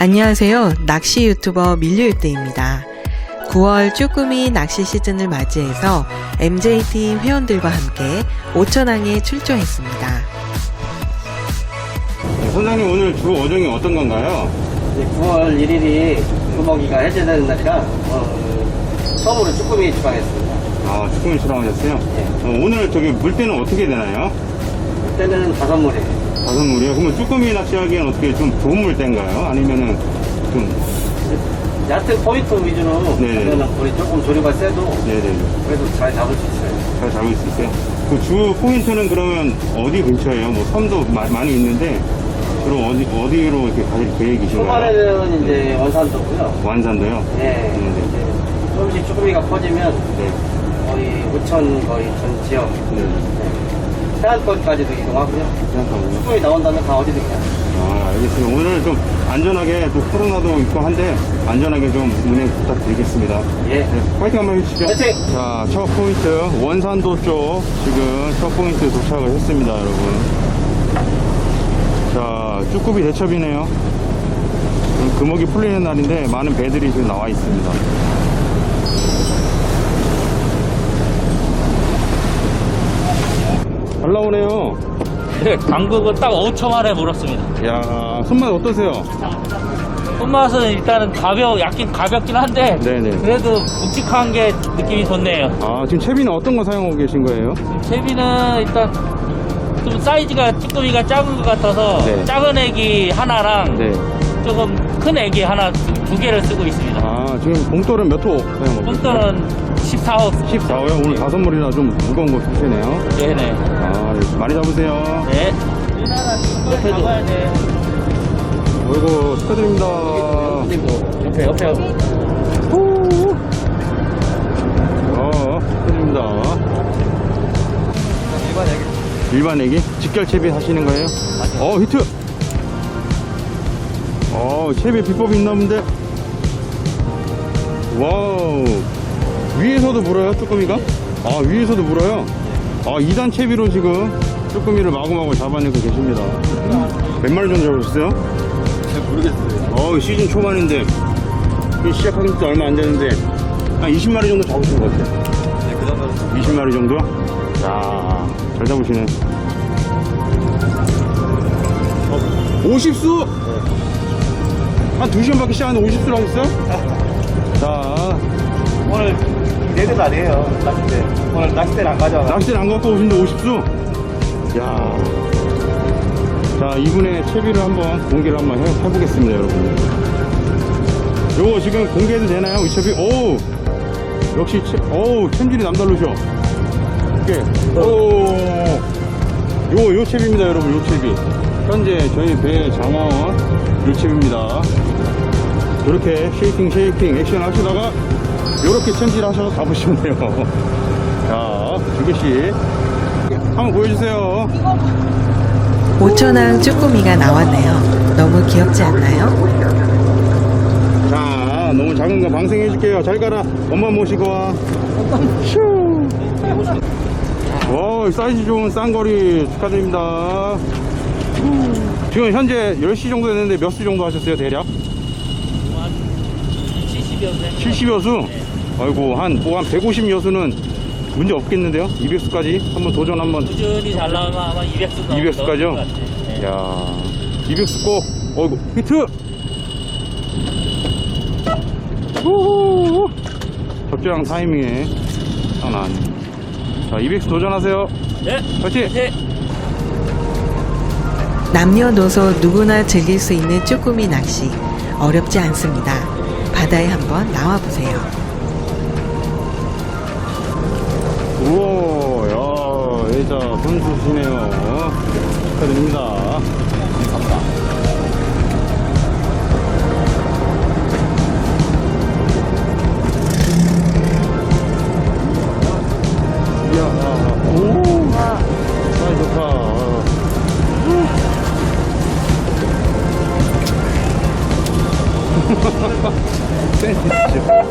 안녕하세요. 낚시 유튜버 밀류일대입니다. 9월 쭈꾸미 낚시 시즌을 맞이해서 MJ팀 회원들과 함께 오천항에 출조했습니다. 네, 선장님 오늘 주 어종이 어떤 건가요? 이제 9월 1일이 주먹이가 해제되는 날이라 어, 처음으로 쭈꾸미 주방했습니다. 아, 쭈꾸미 출항하셨어요? 네. 어, 오늘 저기 물때는 어떻게 되나요? 그때는 다섯 물에 다섯 물이요? 그러면 쭈꾸미 낚시하기엔 어떻게 좀 좋은 물때인가요? 아니면은 좀, 얕은 포인트 위주로 네네. 하면은 우리 조금 조류가 세도 네네. 그래도 잘 잡을 수 있어요. 잘 잡을 수 있어요? 그 주 포인트는 그러면 어디 근처예요? 뭐 섬도 마- 많이 있는데 주로 어디, 어디로 이렇게 가실 계획이신가요? 초반에는 이제 원산도고요. 완산도요? 예. 음, 네. 이제 조금씩 쭈꾸미가 커지면 네. 거의 우천 거의 전 지역 네. 네. 해안권까지도 이동하고요. 잠깐만요. 쭈꾸미 나온다면 다 어디든 가요. 아, 알겠습니다. 오늘 좀 안전하게 또 코로나도 있고 한데 안전하게 좀 운행 부탁드리겠습니다. 예. 네, 파이팅 한번 해주시죠. 파이팅! 자, 첫 포인트 원산도 쪽 지금 첫 포인트 도착을 했습니다, 여러분. 자, 쭈꾸미 대첩이네요. 오늘 금옥이 풀리는 날인데 많은 배들이 지금 나와 있습니다. 잘 나오네요. 네, 당국은 딱 5초 만에 물었습니다. 야, 손맛 어떠세요? 손맛은 일단은 가벼, 약간 가볍긴 한데, 네네. 그래도 묵직한 게 느낌이 좋네요. 아, 지금 채비는 어떤 거 사용하고 계신 거예요? 채비는 일단 좀 사이즈가 쭈꾸미가 작은 것 같아서 네. 작은 애기 하나랑 네. 조금 큰 애기 하나 두, 두 개를 쓰고 있습니다. 아, 지금 봉돌은 몇 호 사용하고 계세요? 폰터는 14호. 14호요? 오늘 다섯 물이나 좀 무거운 거 쓰시네요. 네네. 아, 네. 많이 잡으세요. 네. 옆에도. 가야 돼. 어이구, 축하드립니다. 그리고 옆에 옆에 어, 축하드립니다. 일반 애기 일반 애기? 직결 채비 하시는 거예요? 어, 히트! 어, 채비 비법이 있나 본데? 와우. 위에서도 물어요, 쭈꾸미가? 아, 위에서도 물어요? 아, 2단 채비로 지금 쭈꾸미를 마구마구 잡아내고 계십니다. 몇 마리 정도 잡으셨어요? 잘 모르겠어요. 어 시즌 초반인데 이 시작하기 지 얼마 안 되는데 한 20마리 정도 잡으신 것 같아요 네, 그 정도 20마리 정도? 야잘 잡으시네 어, 50수? 한 2시간밖에 시작 안 했는데 50수를 하셨어요? 자 오늘 내들 아니에요. 낚싯대. 오늘 낚싯대를 안 가져와. 낚시를 안 갖고 오신데 50수? 야. 자, 이분의 채비를 한번 공개를 한번 해, 해보겠습니다, 여러분. 요거 지금 공개해도 되나요? 이 채비? 오! 역시, 채, 오, 챔질이 남다르셔. 이렇게. 오! 요, 요 채비입니다, 여러분, 요 채비. 현재 저희 배 장원 요 채비입니다. 이렇게 쉐이킹, 쉐이킹, 액션 하시다가 요렇게 챔질 하셔서 가보시면 돼요. 자, 두 개씩. 한번 보여주세요. 오천항 쭈꾸미가 나왔네요. 너무 귀엽지 않나요? 자, 너무 작은 거 방생해 줄게요. 잘 가라. 엄마 모시고 와. 슈. 와, 사이즈 좋은 쌍거리 축하드립니다. 지금 현재 10시 정도 됐는데 몇 수 정도 하셨어요, 대략? 70여 70여 수? 아이고, 한, 뭐 한 150여 수는 문제 없겠는데요? 200수까지? 한번 도전 한번. 꾸준히 잘 나오면 아마 200수 200수까지요? 네. 야 200수 꼭, 어이구, 히트! 우후! 적절한 타이밍에 딱 나왔네. 자, 200수 도전하세요. 네. 파이팅! 네. 남녀노소 누구나 즐길 수 있는 쭈꾸미 낚시. 어렵지 않습니다. 바다에 한번 나와 보세요. 우와, 야, 여자 선수시네요. 축하드립니다. 감사합니다. 좋다. 센스 진짜.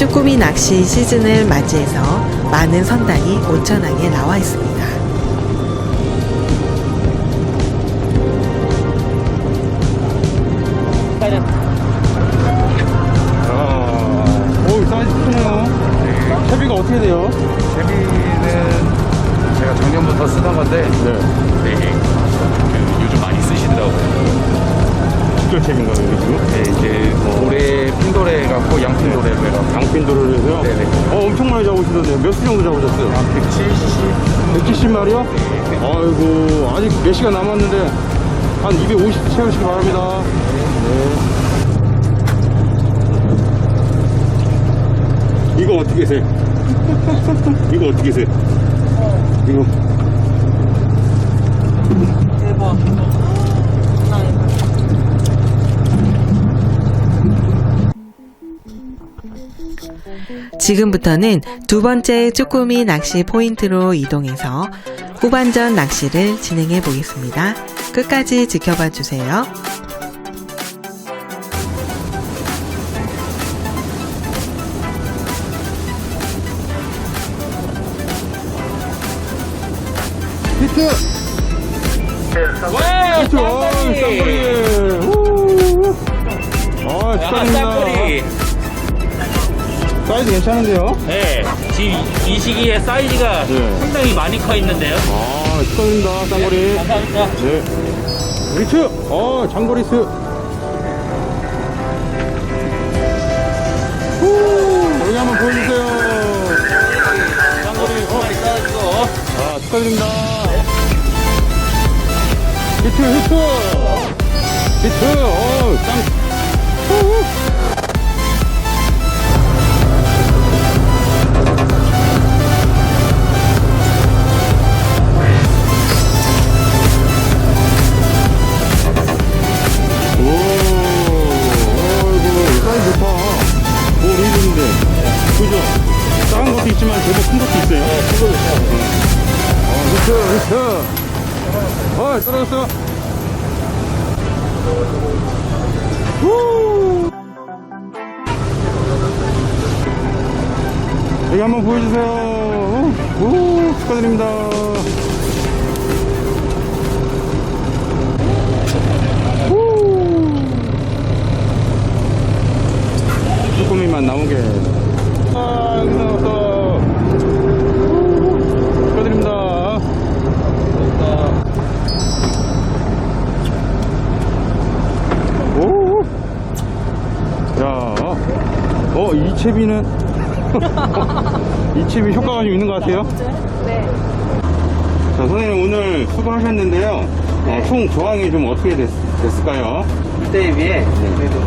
쭈꾸미 낚시 시즌을 맞이해서 많은 선단이 온천항에 나와 있습니다. 아, 오, 사이즈 크네요. 채비가 어떻게 돼요? 재미는 제가 작년부터 쓰던 건데 네. 네, 그 요즘 많이 쓰시더라고요. 직결 채비인가요, 이게 지금? 네, 이제 뭐 올해 핀도레 갖고 양핀도레로 해갖고 양핀도를 해서요? 네네. 어, 엄청 많이 잡으시던데. 몇 수 정도 잡으셨어요? 170 170마리요? 아이고, 아직 몇 시간 남았는데, 한 250 채우시기 바랍니다. 네. 이거 어떻게 세? 이거 어떻게 세? 이거. 대박. 지금부터는 두 번째 쭈꾸미 낚시 포인트로 이동해서 후반전 낚시를 진행해 보겠습니다. 끝까지 지켜봐 주세요. 히트! 와, 히트! 아, 쌍거리! 우! 아, 축하드립니다. 쌍거리. 사이즈 괜찮은데요? 네, 지금 이 시기에 사이즈가 네. 상당히 많이 커 있는데요. 아, 축하드립니다. 쌍거리. 감사합니다. 네. 리트! 어, 장거리 스. 후! 여기 한번 보여주세요. 쌍거리 두 마리 따주고. 아, 축하드립니다. 히트, 히트! 히트! 어, 짱! 있지만 제법 큰 것도 있어요. 네, 큰 것도 있어요. 어, 히트, 히트. 어, 떨어졌어. 후! 여기 한번 보여주세요. 오, 축하드립니다. 후! 쭈꾸미만 나오게. 아, 여기 나왔어. 후! 축하드립니다. 오! 야, 어, 이 채비는, 이 채비 효과가 좀 있는 것 같아요? 네. 자, 선생님 오늘 수고하셨는데요. 어, 총 조항이 좀 어떻게 됐, 됐을까요? 그때에 비해 그래도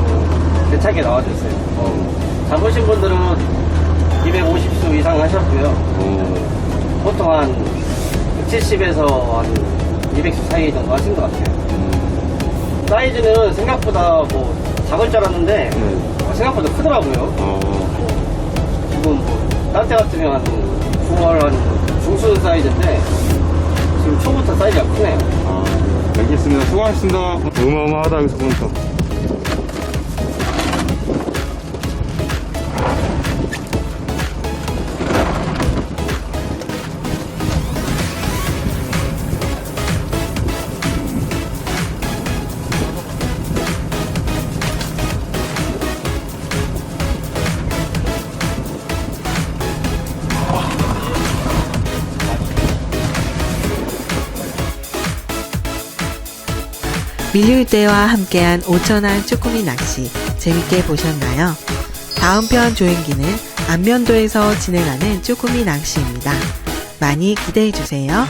대차게 나와줬어요. 어, 잡으신 분들은 250수 이상 하셨고요. 어, 보통 한 70에서 한 200수 사이 정도 하신 것 같아요. 사이즈는 생각보다 뭐 작을 줄 알았는데 네. 생각보다 크더라고요. 어, 지금 뭐 딴 때 같으면 한 9월 한 중순 사이즈인데 지금 초부터 사이즈가 크네요. 아, 알겠습니다. 수고하셨습니다. 어마어마하다, 여기서 보니까. 밀류일대와 함께한 오천안 쭈꾸미 낚시 재밌게 보셨나요? 다음 편 조행기는 안면도에서 진행하는 쭈꾸미 낚시입니다. 많이 기대해 주세요.